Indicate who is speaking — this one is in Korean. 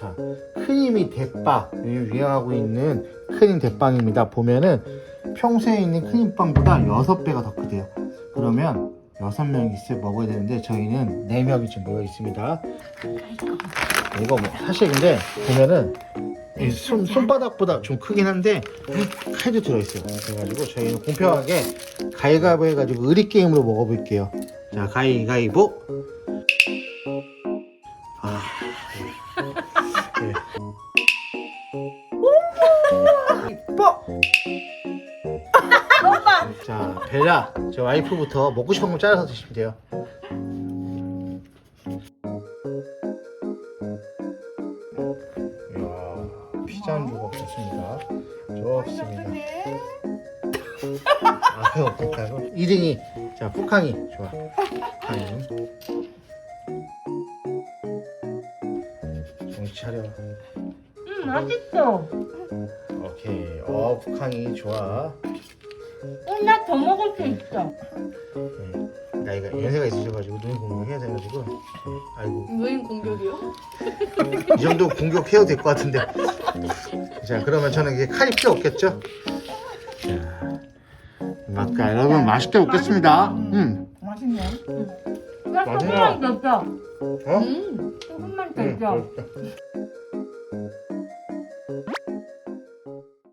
Speaker 1: 자, 큰 힘이 대빵 유행하고 있는 큰힘 대빵입니다. 보면은 평소에 있는 큰 힘빵보다 6배가 더 크대요. 그러면 6명 있을 먹어야 되는데 저희는 4명이 지금 모여 있습니다. 이거 뭐 사실 근데 보면은 이 손, 손바닥보다 좀 크긴 한데 칼도 들어있어요. 그래가지고 저희는 공평하게 가위가위보 해가지고 의리 게임으로 먹어볼게요. 자 가위가위보. 뽀! 자 벨라, 저 와이프부터 먹고 싶은 거 잘라서 드시면 돼요. 이야, 피자 한 조각 좋습니다. 좋습니다. 아, 없겠다고? 2등이, 자, 푸캉이, 좋아. 푸캉이. 정신 차려.
Speaker 2: 음 맛있어.
Speaker 1: 오케이. 어, 푸캉이, 좋아.
Speaker 2: 어, 나더 먹을 수 있어.
Speaker 1: 네. 나이가 연세가 있으셔가지고 눈 공격해야 돼가지고. 아이고.
Speaker 3: 무인 공격이요?
Speaker 1: 이 정도 공격해도 될 것 같은데. 자, 그러면 저는 이게 칼이 필요 없겠죠? 자, 맛까 여러분 맛있게 먹겠습니다. 음.
Speaker 2: 맛있네. 나
Speaker 1: 맛있네.
Speaker 2: 조금만 더 줘.
Speaker 1: 어?
Speaker 3: 음.
Speaker 2: 조금만 더
Speaker 1: 음,
Speaker 2: 줘.
Speaker 1: 맛있다.